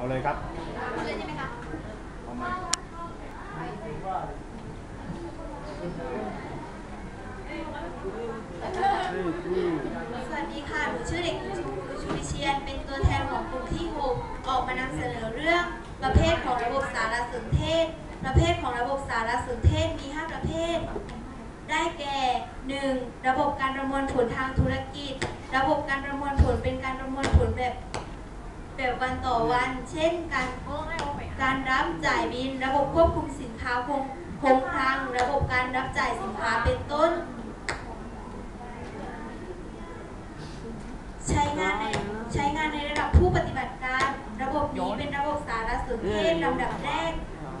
เอาเลยครับเลยใช่ไหมคะเอามาสวัสดีค่ะ หนูชื่อเด็กหญิงชูวิเชียน เป็นตัวแทนของกลุ่มที่ 6 ออกมานำเสนอเรื่อง ประเภทของระบบสารสนเทศ ประเภทของระบบสารสนเทศมี 5 ประเภท ได้แก่ 1. ระบบการประมวลผลทางธุรกิจ ระบบการประมวลผลเป็นการประมวล แบบวันต่อวัน เช่นการการรับจ่ายบิน ระบบควบคุมสินค้าคงคงคลังระบบการรับจ่ายสินค้าเป็นต้น ใช้งานในใช้งานในระดับผู้ปฏิบัติการ ระบบนี้เป็นระบบสารสนเทศลำดับแรก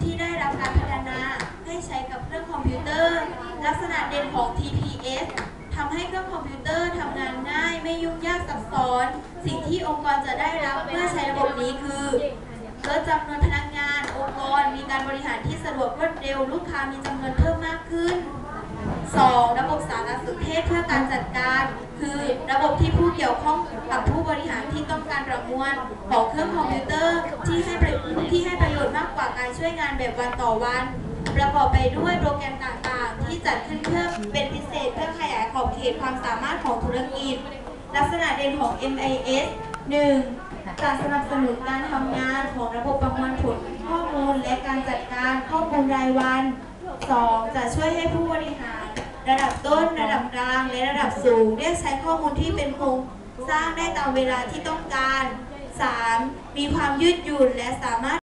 ที่ได้รับการพัฒนาให้ใช้กับเครื่องคอมพิวเตอร์ ลักษณะเด่นของ TPS ทำให้เครื่องคอมพิวเตอร์ ซ้อน สิ่งที่องค์กรจะได้รับเมื่อใช้ระบบนี้คือลดจำนวนพนักงาน องค์กรมีการบริหารที่สะดวกรวดเร็ว ลูกค้ามีจำนวนเพิ่มมากขึ้น 2. ระบบสารสนเทศเพื่อการจัดการ คือระบบที่ผู้เกี่ยวข้องกับผู้บริหารที่ต้องการประมวลของเครื่องคอมพิวเตอร์ที่ให้ประที่ให้ประโยชน์มากกว่าการช่วยงานแบบวันต่อวัน ประกอบไปด้วยโปรแกรมต่างๆ ที่จัดขึ้นเพื่อเป็นพิเศษเพื่อขยายขอบเขตความสามารถของธุรกิจ ลักษณะเด่นของ MIS 1. การสนับสนุนการทำงานของระบบประมวลผลข้อมูลและการจัดการข้อมูลรายวัน 2. จะช่วยให้ผู้บริหาร ระดับต้น ระดับกลาง และระดับสูงเรียกใช้ข้อมูลที่เป็นโครงสร้างได้ตามเวลาที่ต้องการ 3. มีความยืดหยุ่นและสามารถ